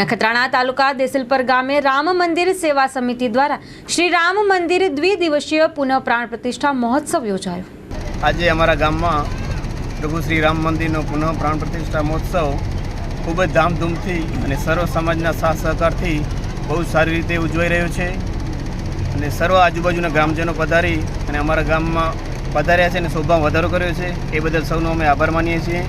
નખત્રાણા તાલુકા દેસલપર ગામે રામ મંદિર સેવા સમિતિ દ્વારા શ્રી રામ મંદિર દ્વિદિવસીય પુનઃ પ્રાણ પ્રતિષ્ઠા મહોત્સવ યોજાયો. આજે અમારા ગામમાં પ્રભુ શ્રી રામ મંદિરનો પુનઃ પ્રાણ પ્રતિષ્ઠા મહોત્સવ ખૂબ જ ધામધૂમથી અને સર્વ સમાજના સાથ સહકારથી બહુ સારી રીતે ઉજવાઈ રહ્યો છે. અને સર્વ આજુબાજુના ગ્રામજનો પધારી અને અમારા ગામમાં પધાર્યા છે અને શોભામાં વધારો કર્યો છે. એ બદલ સૌનો અમે આભાર માનીએ છીએ.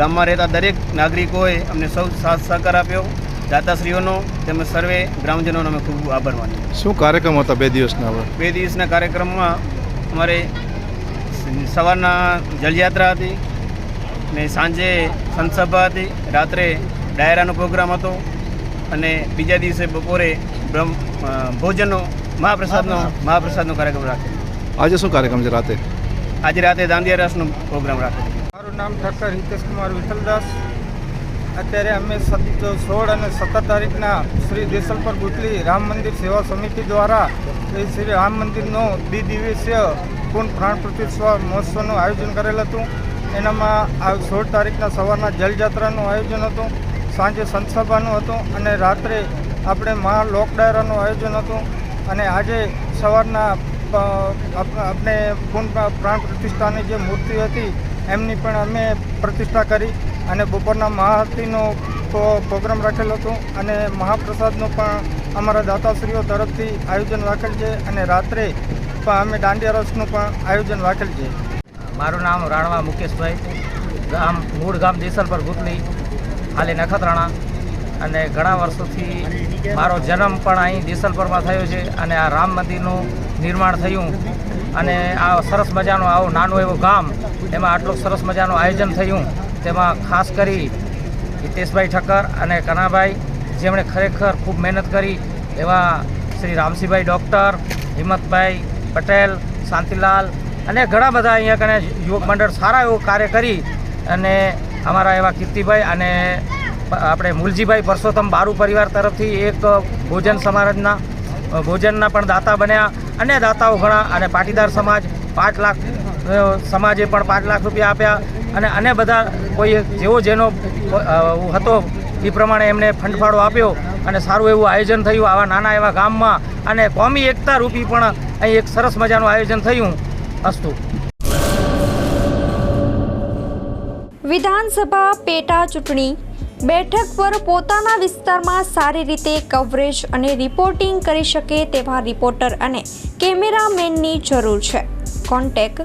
ગામમાં રહેતા દરેક નાગરિકોએ અમને સૌ સાથ સહકાર આપ્યો. દાતાશ્રીઓનો તેમજ સર્વે ગ્રામજનોનો અમે ખૂબ આભાર માનીએ શું કાર્યક્રમ હતા બે દિવસના હવે? બે દિવસના કાર્યક્રમમાં અમારે સવારના જલયાત્રા હતી ને સાંજે સંતસભા હતી રાત્રે ડાયરાનો પ્રોગ્રામ હતો અને બીજા દિવસે બપોરે બ્રહ્મ ભોજનનો મહાપ્રસાદનો મહાપ્રસાદનો કાર્યક્રમ રાખ્યો આજે શું કાર્યક્રમ છે રાતે? આજે રાતે દાંડિયા રસનો પ્રોગ્રામ રાખ્યો મારું નામ ઠક્કર હિતેશ કુમાર વિઠ્ઠલદાસ. અત્યારે અમે સોળ અને સત્તર તારીખના શ્રી દેસલપર ગુટલી રામ મંદિર સેવા સમિતિ દ્વારા શ્રી રામ મંદિરનો દ્વિદિવસીય પૂર્ણ પ્રાણ પ્રતિષ્ઠા મહોત્સવનું આયોજન કરેલ હતું. એનામાં આ સોળ તારીખના સવારના જલયાત્રાનું આયોજન હતું, સાંજે સંતસભાનું હતું અને રાત્રે આપણે મહા લોક ડાયરાનું આયોજન હતું. અને આજે સવારના આપણે પૂર્ણ પ્રાણ પ્રતિષ્ઠાની જે મૂર્તિ હતી, એમની પણ અમે પ્રતિષ્ઠા કરી. અને બપોરના મહાઆરતીનો પ્રો- પ્રોગ્રામ રાખેલો હતો અને મહાપ્રસાદનું પણ અમારા દાતાશ્રીઓ તરફથી આયોજન રાખેલ છે અને રાત્રે પણ અમે દાંડિયા રસનું પણ આયોજન રાખેલ છે. મારું નામ રાણવા મુકેશભાઈ, ગામ મૂળ ગામ દેસલપર ગુતલી હાલે નખત્રાણા. અને ઘણા વર્ષોથી મારો જન્મ પણ અહીં દેસલપરમાં થયો છે અને આ રામ મંદિરનું નિર્માણ થયું. અને આ સરસ મજાનું આવું નાનું એવું ગામ, એમાં આટલું સરસ મજાનું આયોજન થયું. તેમાં ખાસ કરી હિતેશભાઈ ઠક્કર અને કનાભાઈ, જેમણે ખરેખર ખૂબ મહેનત કરી, એવા શ્રી રામસિંહભાઈ ડૉક્ટર, હિંમતભાઈ પટેલ, શાંતિલાલ અને ઘણા બધા અહીંયા કને યુવક મંડળ સારા એવું કાર્ય કરી અને અમારા એવા કીર્તિભાઈ અને આપણે મૂલજીભાઈ પરસોત્તમ બારુ પરિવાર તરફથી એક ભોજન સમારંભના ભોજનના પણ દાતા બન્યા અને દાતાઓ ઘણા અને પાટીદાર સમાજ પાંચ લાખ સમાજે પણ પાંચ લાખ રૂપિયા આપ્યા અને અને બધા કોઈ જેવો જેનો હતો એ પ્રમાણે એમને ફંડફાળો આપ્યો અને સારું એવું આયોજન થયું આવા નાના એવા ગામમાં અને કોમી એકતા રૂપી પણ અહીં એક સરસ મજાનું આયોજન થયું. અસ્તુ. વિધાનસભા પેટા ચૂંટણી. બેઠક પર પોતાના વિસ્તારમાં સારી રીતે કવરેજ અને રિપોર્ટિંગ કરી શકે તેવા રિપોર્ટર અને કેમેરામેનની જરૂર છે. કોન્ટેક